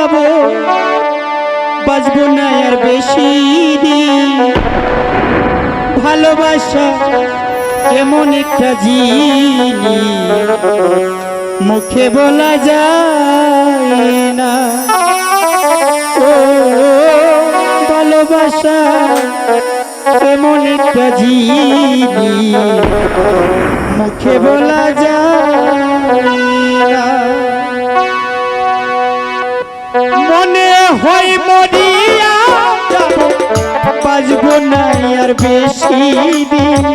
যাব। বাঁচবো না আর বেশি দিন। ভালোবাসা এমন একটা জিনিস। মুখে বলা যায় না। ও, ভালোবাসা এমন একটা জিনিস। মুখে বলা যায় হয় মরিয়া। বাজবো না আর বেশি দিন।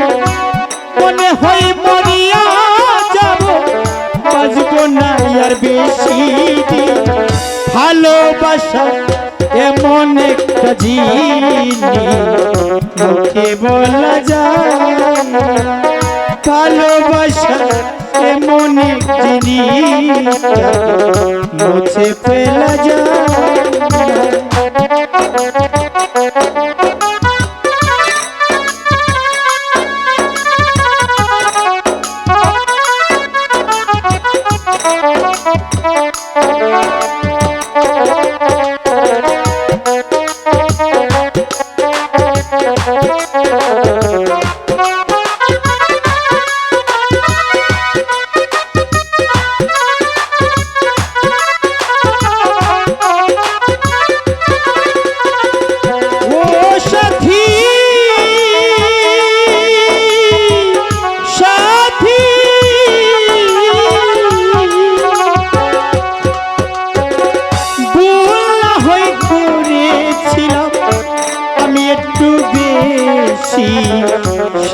মনে হয় মরিয়া যাব। বাজবো না আর বেশি দিন। ভালোবাসা এমন একটা জিনিস। মুখে বলা যায় ভালোবাসা এমন এক জিনিস। মুছে ফেলা যায় ও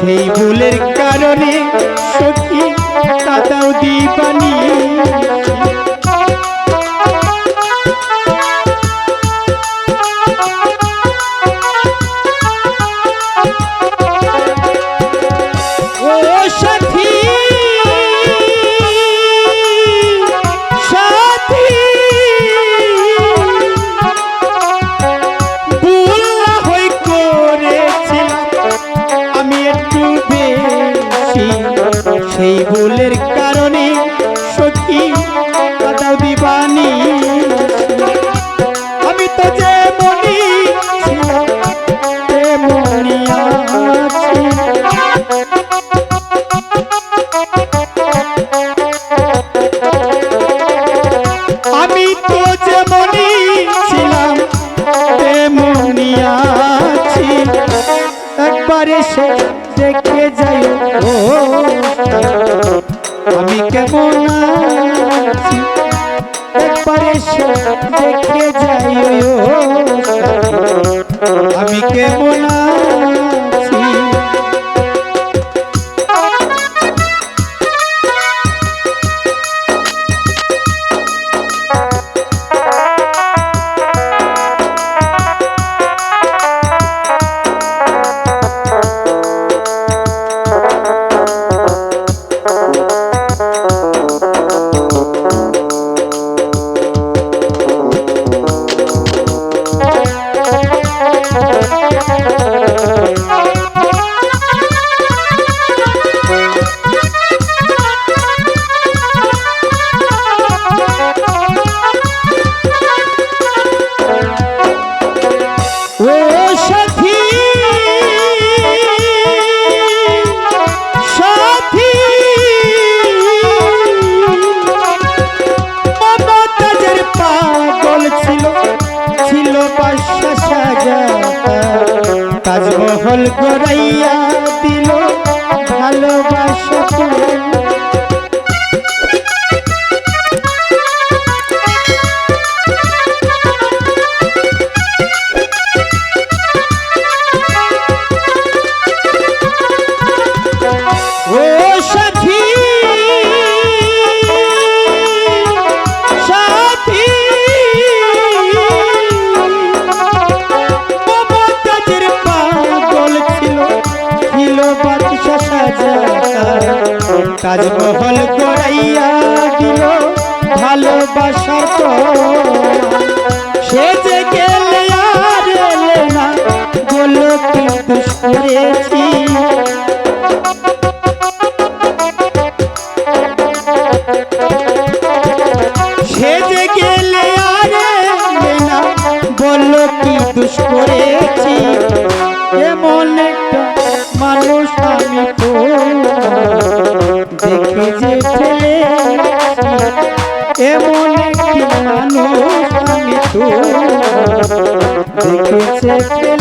সেই একবার দেখে যাই আমি কেমন ও তাজমহল গড়াইয়া এমন একটি মানুষ আমি তো দেখেছে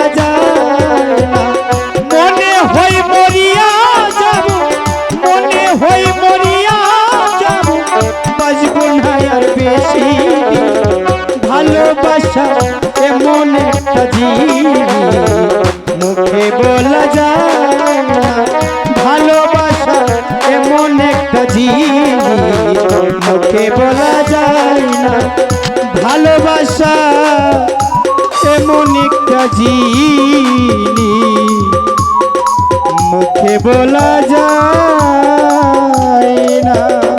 আর বেশি। ভালোবাসা এমন একটা মুখে বলা যায় ভালোবাসা এমন একটা জিনিস। মুখে বলা যায় না, ভালোবাসা এমন একটা জিনিস। মুখে বলা যায় না।